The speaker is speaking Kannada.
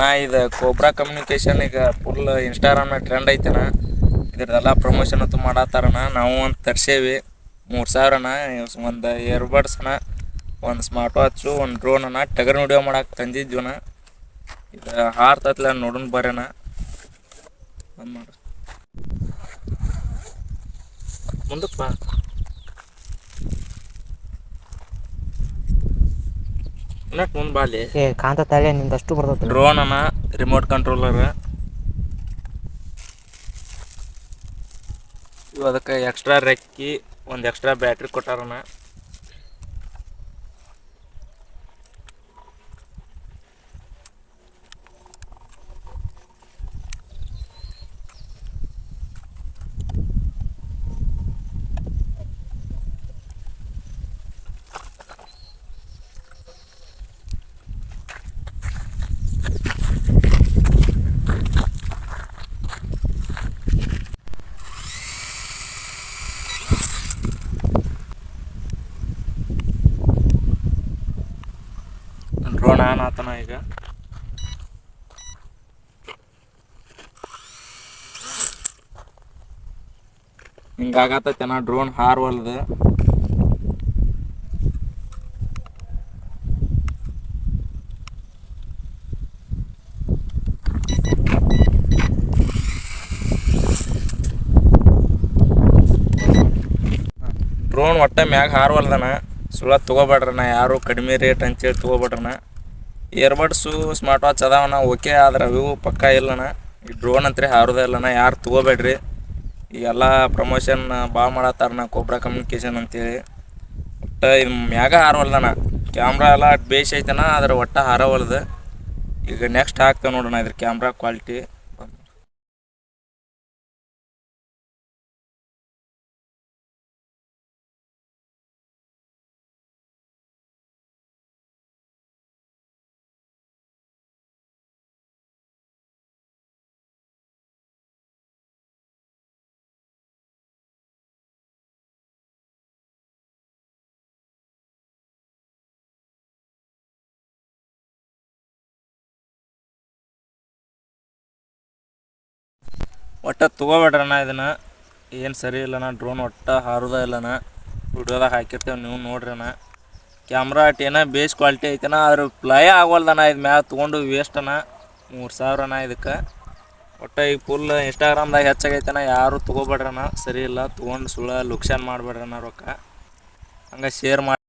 ನಾ ಇದು ಕೋಬ್ರಾ ಕಮ್ಯುನಿಕೇಶನ್ ಈಗ ಫುಲ್ ಇನ್ಸ್ಟಾಗ್ರಾಮ್ನಾಗ ಟ್ರೆಂಡ್ ಐತೆನ ಇದ್ರದ್ದೆಲ್ಲ ಪ್ರಮೋಷನ್ ಅಂತೂ ಮಾಡತ್ತಾರಣ ನಾವು ಒಂದು ತರ್ಸೇವಿ. ಮೂರು ಸಾವಿರನ ಒಂದು ಇಯರ್ಬಡ್ಸ್ನ ಒಂದು ಸ್ಮಾರ್ಟ್ ವಾಚು ಒಂದು ಡ್ರೋನನ ಟಗರ್ ವಿಡಿಯೋ ಮಾಡಕ್ಕೆ ತಂದಿದ್ವಿನ ಇದು ಹಾರ್ತತ್ಲ ನೋಡೋಣ ಬರೋಣ ಒಂದು ಮಾಡ್ರಿ. ಮುಂದಕ್ಕೆ ಇನ್ನಟ್ ಮುಂದೆ ಬಾ ಅಲ್ಲಿ ಏ ಕಾಂತ ತಲೆ ನಿಂದಷ್ಟು ಬರ್ತೈತೆ ಡ್ರೋನ್ ಅನ್ನ ರಿಮೋಟ್ ಕಂಟ್ರೋಲರ್ ಇವು ಅದಕ್ಕೆ ಎಕ್ಸ್ಟ್ರಾ ರೆಕ್ಕಿ ಒಂದು ಎಕ್ಸ್ಟ್ರಾ ಬ್ಯಾಟ್ರಿ ಕೊಟ್ಟಾರನ ಆನ್ ಆತನ ಈಗ. ಹಿಂಗಾಗತ್ತೈತೆನ ಡ್ರೋನ್ ಹಾರ್ವಲ್ದು. ಡ್ರೋನ್ ಒಟ್ಟ ಮ್ಯಾಗ ಹಾರ್ವಲ್ದನ. ಸುಳ್ಳ ನಾ ಯಾರು ಕಡಿಮೆ ರೇಟ್ ಅಂತೇಳಿ ತೊಗೋಬೇಡ್ರನ ಇಯರ್ಬಡ್ಸು ಸ್ಮಾರ್ಟ್ ವಾಚ್ ಅದಾವನ ಓಕೆ ಆದ್ರೆ ಅವು ಪಕ್ಕ ಇಲ್ಲನ ಈ ಡ್ರೋನ್ ಅಂತ್ರಿ ಹಾರೋದೇ ಇಲ್ಲಣ್ಣ, ಯಾರು ತೊಗೋಬೇಡ್ರಿ. ಈಗೆಲ್ಲ ಪ್ರಮೋಷನ್ ಭಾಳ ಮಾಡತ್ತಾರಣ್ಣ ಕೊಬ್ರಾ ಕಮ್ಯುನಿಕೇಶನ್ ಅಂತೇಳಿ. ಒಟ್ಟು ಇದು ಮ್ಯಾಗ ಹಾರವಲ್ದನ ಕ್ಯಾಮ್ರಾ ಎಲ್ಲ ಬೇಸ್ ಐತನ ಆದ್ರೆ ಒಟ್ಟ ಹಾರವಲ್ದು. ಈಗ ನೆಕ್ಸ್ಟ್ ಹಾಕ್ತೇವೆ ನೋಡೋಣ ಇದ್ರ ಕ್ಯಾಮ್ರಾ ಕ್ವಾಲಿಟಿ ಒಟ್ಟು ತೊಗೋಬೇಡ್ರಣ್ಣ ಇದನ್ನು. ಏನು ಸರಿ ಇಲ್ಲಣ್ಣ ಡ್ರೋನ್ ಒಟ್ಟು ಹಾರೋದ ಇಲ್ಲಣ್ಣ ವಿಡಿಯೋದಾಗ ಹಾಕಿರ್ತೇವೆ ನೀವು ನೋಡ್ರಣ್ಣ ಕ್ಯಾಮ್ರಾ ಅಟ್ ಏನೋ ಬೇಸ್ ಕ್ವಾಲಿಟಿ ಐತೆನ ಅದ್ರ ಪ್ಲೈ ಆಗೋಲ್ದಣ್ಣ ಇದು ಮ್ಯಾಗ ತೊಗೊಂಡು ವೇಸ್ಟ್ ಅಣ್ಣ. ಮೂರು ಸಾವಿರನ ಇದಕ್ಕೆ. ಒಟ್ಟು ಈಗ ಫುಲ್ ಇನ್ಸ್ಟಾಗ್ರಾಮ್ದಾಗ ಹೆಚ್ಚಾಗೈತೆನ, ಯಾರು ತೊಗೋಬೇಡ್ರಣ್ಣ ಸರಿ ಇಲ್ಲ, ತೊಗೊಂಡು ಸುಳ್ಳ ಲುಕ್ಸಾನ್ ಮಾಡಬೇಡ್ರಣ್ಣ ರೊಕ್ಕ. ಹಂಗೆ ಶೇರ್ ಮಾಡಿ